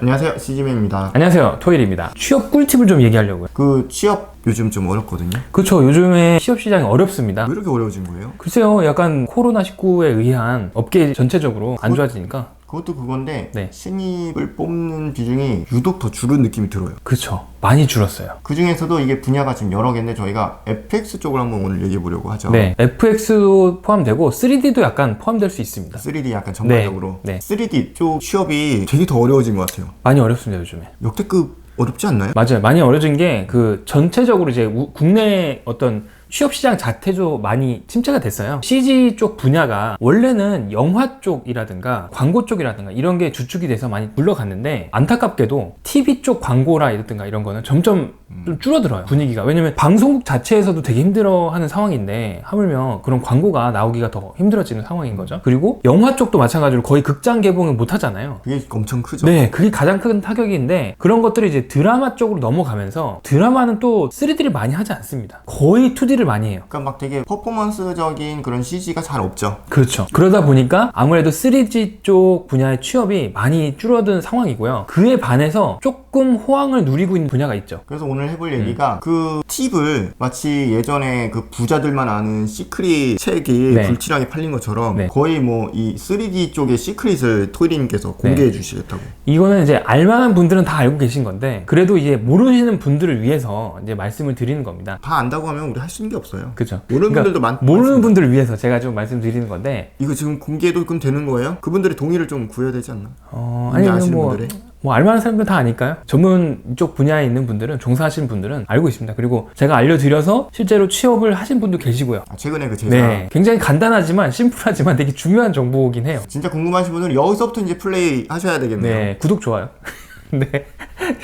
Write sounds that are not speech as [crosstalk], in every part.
안녕하세요 시지맨입니다 안녕하세요. 토일입니다. 취업 꿀팁을 좀 얘기하려고요. 그 취업 요즘 좀 어렵거든요 그렇죠. 요즘에 취업 시장이 어렵습니다. 왜 이렇게 어려워진 거예요? 글쎄요. 약간 코로나19에 의한 업계 전체적으로 안 좋아지니까. 그것도 그건데 네. 신입을 뽑는 비중이 유독 더 줄은 느낌이 들어요 그렇죠. 많이 줄었어요. 그 중에서도 이게 분야가 지금 여러 개인데 저희가 FX 쪽을 한번 오늘 얘기해 보려고 하죠 네. FX도 포함되고 3D도 약간 포함될 수 있습니다. 3D 약간 전반적으로 네, 네. 3D 쪽 취업이 되게 더 어려워진 것 같아요 많이 어렵습니다, 요즘에. 역대급 어렵지 않나요? 맞아요. 많이 어려진 게 그 전체적으로 이제 우- 국내 어떤 취업 시장 자체도 많이 침체가 됐어요. CG 쪽 분야가 원래는 영화 쪽이라든가 광고 쪽이라든가 이런 게 주축이 돼서 많이 물러갔는데 안타깝게도 TV 쪽 광고라 이라든가 이런 거는 점점 좀 줄어들어요 분위기가 왜냐면 방송국 자체에서도 되게 힘들어하는 상황인데 하물며 그런 광고가 나오기가 더 힘들어지는 상황인 거죠 그리고 영화 쪽도 마찬가지로 거의 극장 개봉을 못 하잖아요 그게 엄청 크죠 네, 그게 가장 큰 타격인데 그런 것들이 이제 드라마 쪽으로 넘어가면서 드라마는 또 3D를 많이 하지 않습니다. 거의 2D를 많이 해요. 그러니까 막 되게 퍼포먼스적인 그런 CG가 잘 없죠 그렇죠. 그러다 보니까 아무래도 3D 쪽 분야의 취업이 많이 줄어든 상황이고요. 그에 반해서 조금 호황을 누리고 있는 분야가 있죠. 그래서 오늘 해볼 음. 얘기가 그 팁을 마치 예전에 그 부자들만 아는 시크릿 책이 네. 불티나게 팔린 것처럼 네. 거의 뭐 이 3D 쪽의 시크릿을 토이님께서 공개해 주시겠다고. 이거는 이제 알만한 분들은 다 알고 계신 건데 그래도 이제 모르시는 분들을 위해서 이제 말씀을 드리는 겁니다. 다 안다고 하면 우리 할 수 있는 게 없어요. 그렇죠. 모르는 분들도 많- 모르는 많습니다. 분들을 위해서 제가 좀 말씀드리는 건데 이거 지금 공개도 그럼 되는 거예요? 그분들의 동의를 좀 구해야 되지 않나? 어, 아니 아시는 뭐, 분들이? 뭐 알만한 사람들 다 아니까요? 전문 쪽 분야에 있는 분들은 종사하시는 분들은 알고 있습니다. 그리고 제가 알려드려서 실제로 취업을 하신 분도 계시고요. 아, 최근에 그 제사 네, 굉장히 간단하지만 심플하지만 되게 중요한 정보긴 해요. 진짜 궁금하신 분들은 여기서부터 이제 플레이 하셔야 되겠네요. 네, 구독 좋아요. [laughs] 네,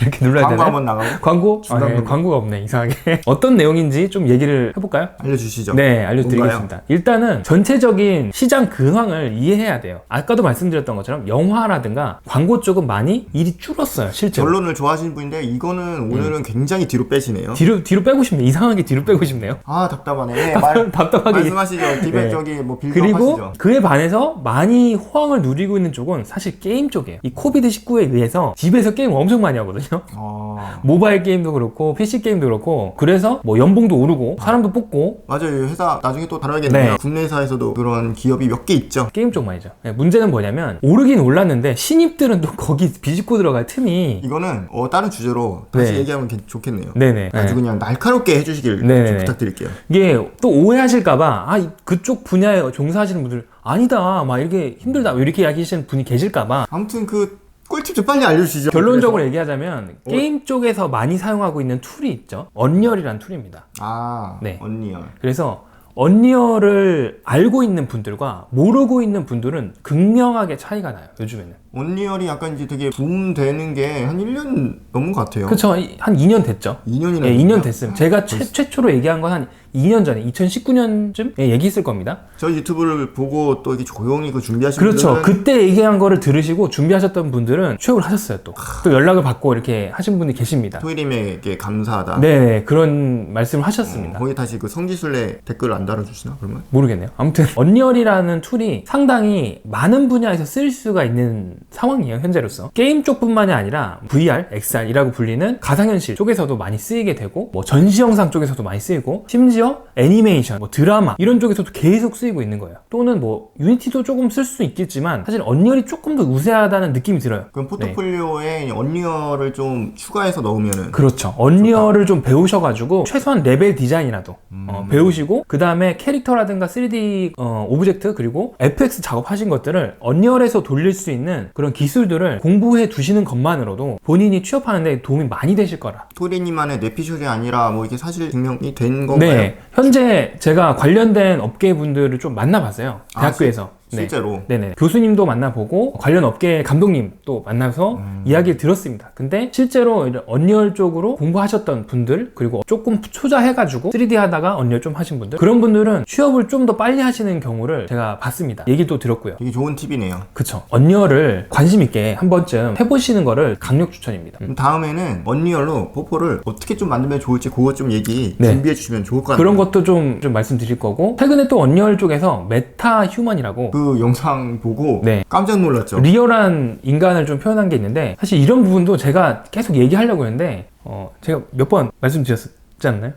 이렇게 눌러야 광고 되나요? 한번 나가고 광고? 아, 중간 네, 부분. 광고가 없네 이상하게. [laughs] 어떤 내용인지 좀 얘기를 해볼까요? 알려주시죠. 네, 알려드리겠습니다. 일단은 전체적인 시장 근황을 이해해야 돼요. 아까도 말씀드렸던 것처럼 영화라든가 광고 쪽은 많이 일이 줄었어요, 실제로. 결론을 좋아하시는 분인데 이거는 오늘은 굉장히 뒤로 빼시네요. 뒤로 뒤로 빼고 싶네. 이상하게 뒤로 빼고 싶네요. 아 답답하네. [laughs] 네, 말, 답답하게. 말씀하시죠. 네. 저기 뭐 빌드업 그리고 하시죠. 그에 반해서 많이 호황을 누리고 있는 쪽은 사실 게임 쪽이에요. 이 코비드 19에 의해서 집에서 게임 엄청 많이 하 거든요. [laughs] 아 모바일 게임도 그렇고 PC 게임도 그렇고 그래서 뭐 연봉도 오르고 사람도 뽑고 맞아요. 회사 나중에 또 다뤄야겠네요. 네. 국내 회사에서도 그런 기업이 몇 개 있죠. 게임 쪽만이죠. 네, 문제는 뭐냐면 오르긴 올랐는데 신입들은 또 [laughs] 거기 비집고 들어갈 틈이 이거는 어, 다른 주제로 다시 네. 얘기하면 괜- 좋겠네요. 네네. 아주 네. 그냥 날카롭게 해주시길 네네네. 좀 부탁드릴게요. 이게 또 오해하실까봐 아 이- 그쪽 분야에 종사하시는 분들 아니다 막 이렇게 힘들다 이렇게 이야기하시는 분이 계실까봐 아무튼 그 꿀팁 좀 빨리 알려주시죠. 결론적으로 그래서. 얘기하자면 어. 게임 쪽에서 많이 사용하고 있는 툴이 있죠 언리얼이라는 툴입니다 아 네. 언리얼. 그래서 언리얼을 알고 있는 분들과 모르고 있는 분들은 극명하게 차이가 나요 요즘에는 언리얼이 약간 이제 되게 붐 되는 게 한 1년 넘은 것 같아요. 그렇죠 한 2년 됐죠 2년이나. 예, 2년 됐음 제가 최, 최초로 얘기한 건 한 2년 전에 2019년쯤 예, 얘기했을 겁니다 저 유튜브를 보고 또 이렇게 조용히 그 준비하시는 그렇죠. 분들은 그때 얘기한 거를 들으시고 준비하셨던 분들은 취업을 하셨어요 또. 또 연락을 받고 이렇게 하신 분이 계십니다. 토이림에게 감사하다. 네, 그런 말씀을 하셨습니다. 거기 다시 그 성지순례 댓글 안 달아주시나 그러면? 모르겠네요. 아무튼 [laughs] 언리얼이라는 툴이 상당히 많은 분야에서 쓸 수가 있는 상황이에요 현재로서 게임 쪽뿐만이 아니라 VR, XR이라고 불리는 가상현실 쪽에서도 많이 쓰이게 되고 뭐 전시 영상 쪽에서도 많이 쓰이고 심지어 애니메이션, 뭐 드라마 이런 쪽에서도 계속 쓰이고 있는 거예요. 또는 뭐 유니티도 조금 쓸 수 있겠지만 사실 언리얼이 조금 더 우세하다는 느낌이 들어요. 그럼 포트폴리오에 언리얼을 좀 추가해서 넣으면은 그렇죠. 언리얼을 좀 배우셔가지고 최소한 레벨 디자인이라도 어, 배우시고 그 다음에 캐릭터라든가 3D 어, 오브젝트 그리고 FX 작업하신 것들을 언리얼에서 돌릴 수 있는 그런 기술들을 공부해 두시는 것만으로도 본인이 취업하는데 도움이 많이 되실 거라. 토리님만의 뇌피셜이 아니라 뭐 이게 사실 증명이 된 건가요? 네, 현재 제가 관련된 업계 분들을 좀 만나봤어요. 아, 대학교에서. 네. 실제로 네 네. 교수님도 만나보고 관련 업계 감독님 또 만나서 음. 이야기를 들었습니다. 근데 실제로 이런 언리얼 쪽으로 공부하셨던 분들 그리고 조금 초자해가지고 3D 하다가 언리얼 좀 하신 분들 그런 분들은 취업을 좀 더 빨리 하시는 경우를 제가 봤습니다. 얘기도 들었고요. 되게 좋은 팁이네요. 그쵸. 언리얼을 관심 있게 한 번쯤 해보시는 거를 강력 추천입니다. 음. 그럼 다음에는 언리얼로 포포를 어떻게 좀 만들면 좋을지 그것 좀 얘기 네. 준비해 주시면 좋을 것 같아요. 그런 것도 좀, 좀 말씀드릴 거고 최근에 또 언리얼 쪽에서 메타 휴먼이라고 그 영상 보고 네. 깜짝 놀랐죠. 리얼한 인간을 좀 표현한 게 있는데 사실 이런 부분도 제가 계속 얘기하려고 했는데 어, 제가 몇 번 말씀드렸지 않나요?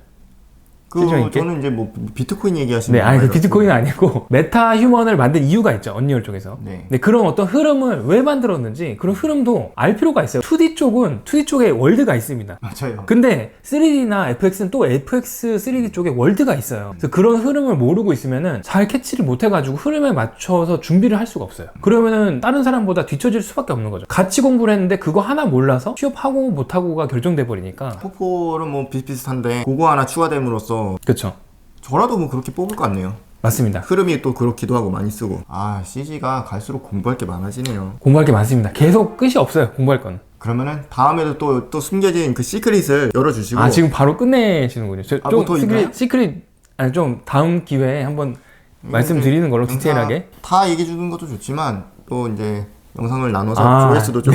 그? 저는 이제 뭐 비트코인 얘기하시는 네, 아니 그 건가요? 비트코인은 아니고 [laughs] 메타 휴먼을 만든 이유가 있죠 언리얼 쪽에서. 네. 네, 그런 어떤 흐름을 왜 만들었는지 그런 흐름도 알 필요가 있어요. 2D 쪽은 2D 쪽에 월드가 있습니다. 맞아요. 근데 3D나 FX는 또 FX 3D 쪽에 월드가 있어요. 그래서 그런 흐름을 모르고 있으면은 잘 캐치를 못 해가지고 흐름에 맞춰서 준비를 할 수가 없어요. 그러면은 다른 사람보다 뒤처질 수밖에 없는 거죠. 같이 공부를 했는데 그거 하나 몰라서 취업하고 못하고가 결정돼 버리니까. 포포는 뭐 비슷비슷한데 그거 하나 추가됨으로써 그렇죠. 저라도 뭐 그렇게 뽑을 것 같네요. 맞습니다. 흐름이 또 그렇기도 하고 많이 쓰고. 아 CG가 갈수록 공부할 게 많아지네요. 공부할 게 많습니다. 계속 끝이 없어요. 공부할 거는. 그러면은 다음에도 또 또 숨겨진 그 시크릿을 열어주시고. 아 지금 바로 끝내시는군요. 저, 아, 좀 뭐더 시크릿? 시크릿 아니 좀 다음 기회에 한번 말씀드리는 걸로 영상 디테일하게. 다 얘기해 주는 것도 좋지만 또 이제 영상을 나눠서 아, 조회수도 좀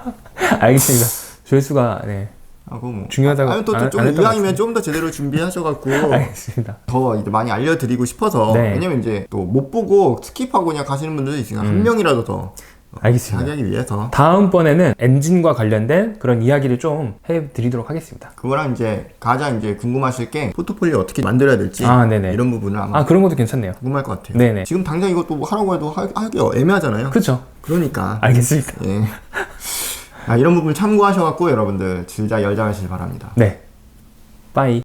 [laughs] 알겠습니다. 조회수가 네 하고 뭐. 중요하다고 아니 안- 또좀 안 했던 것 이왕이면 좀 더 제대로 준비하셔갖고 [laughs] 알겠습니다. 더 이제 많이 알려드리고 싶어서 네. 왜냐면 이제 또 못 보고 스킵하고 그냥 가시는 분들도 있으니까 음. 한 명이라도 더 알겠습니다. 하기 위해서 다음번에는 엔진과 관련된 그런 이야기를 좀 해드리도록 하겠습니다. 그거랑 이제 가장 이제 궁금하실 게 포트폴리오 어떻게 만들어야 될지 아, 네네. 이런 부분을 아마 아 그런 것도 괜찮네요. 궁금할 것 같아요. 네네. 지금 당장 이것도 뭐 하라고 해도 하, 하기 애매하잖아요. 그렇죠. 그러니까 알겠습니다. 예. [laughs] 아, 이런 부분 참고하셔갖고 여러분들 질자 열장하시길 바랍니다. 네. 빠이.